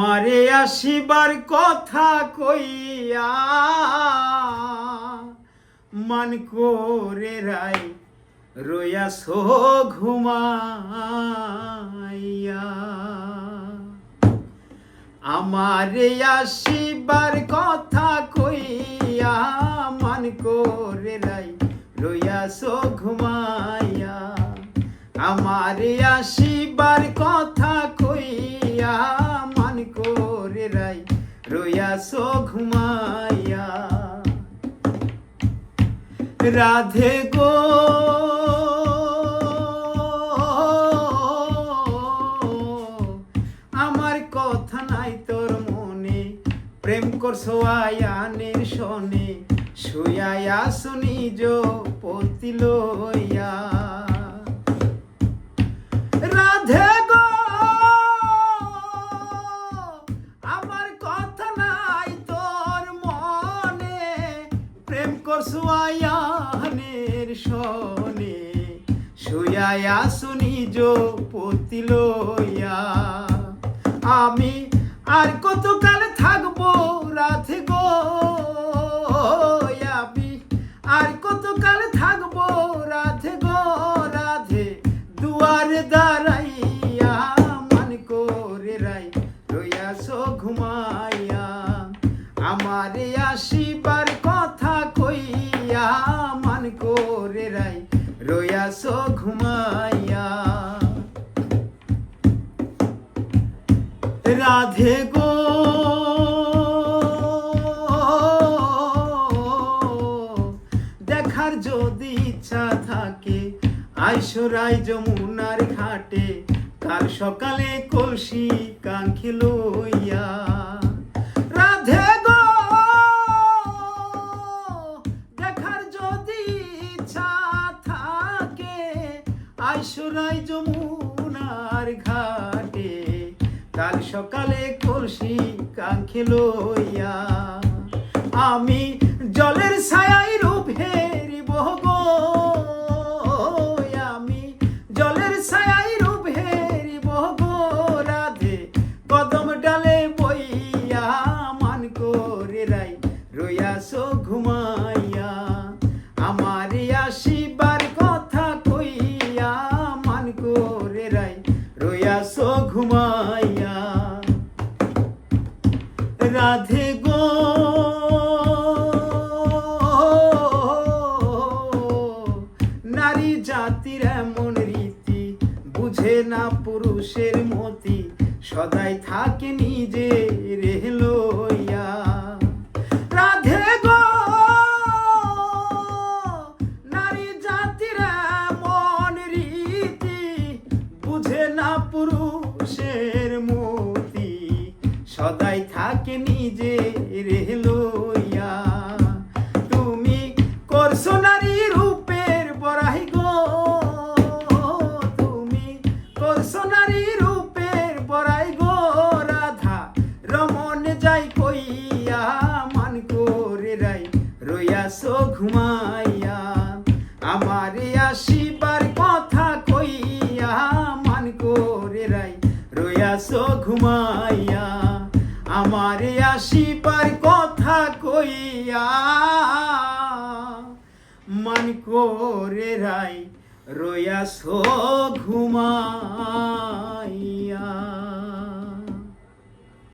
মারে আসিবার কথা কইয়া মান করে রাই রইয়াছ ঘুমাইয়া। আমারে আসিবার কথা কইয়া মান করে রাই রইয়াছ ঘুমাইয়া। আমারে আসিবার কথা রইয়াছ ঘুমাইয়া। রাধে গো। আমার কথা নাই তোর মনে, প্রেম করছ আয়ানের শনে শুয়ায়া শুনি যো পতি লইয়া আয়ানের শনে যো পতি লইয়া। আমি আর কতকাল থাকব রাধে গো? আমি আর কতকাল থাকব রাধে গো? রাধে দুয়ারে দাঁড়াইয়া মান করে রাই রইয়াছ ঘুমাইয়া। আমারে আসিবার রাই রইয়াছ ঘুমাইয়া। রাধে গো। দেখার যদি ইচ্ছা থাকে আইসরাই যমুনার ঘাটে। কাল সকালে কলসি কাঙ্ক্ষি লইয়া। আইসরাই যমুনার ঘাটে কাল সকালে কলসি কাঙ্ক্ষে লইয়া। আমি রাধে গো। নারী জাতির এমন রীতি বুঝে না পুরুষের মতি। সদাই থাকে নিজে। সদাই থাকে নিজে রেহলইয়া তুমি করছ নারী রূপের বড়াই গো। তুমি করছ নারী রূপের বড়াই গো। রাধা রমন যাই কইয়া, মান করে রাই রইয়াছ ঘুমাইয়া। আমারে আসিবার কথা কইয়া, মান করে রাই রইয়াছ ঘুমাইয়া। আমারে আসিবার কথা কইয়া মান করে রাই রয়াস ঘুমাইয়া।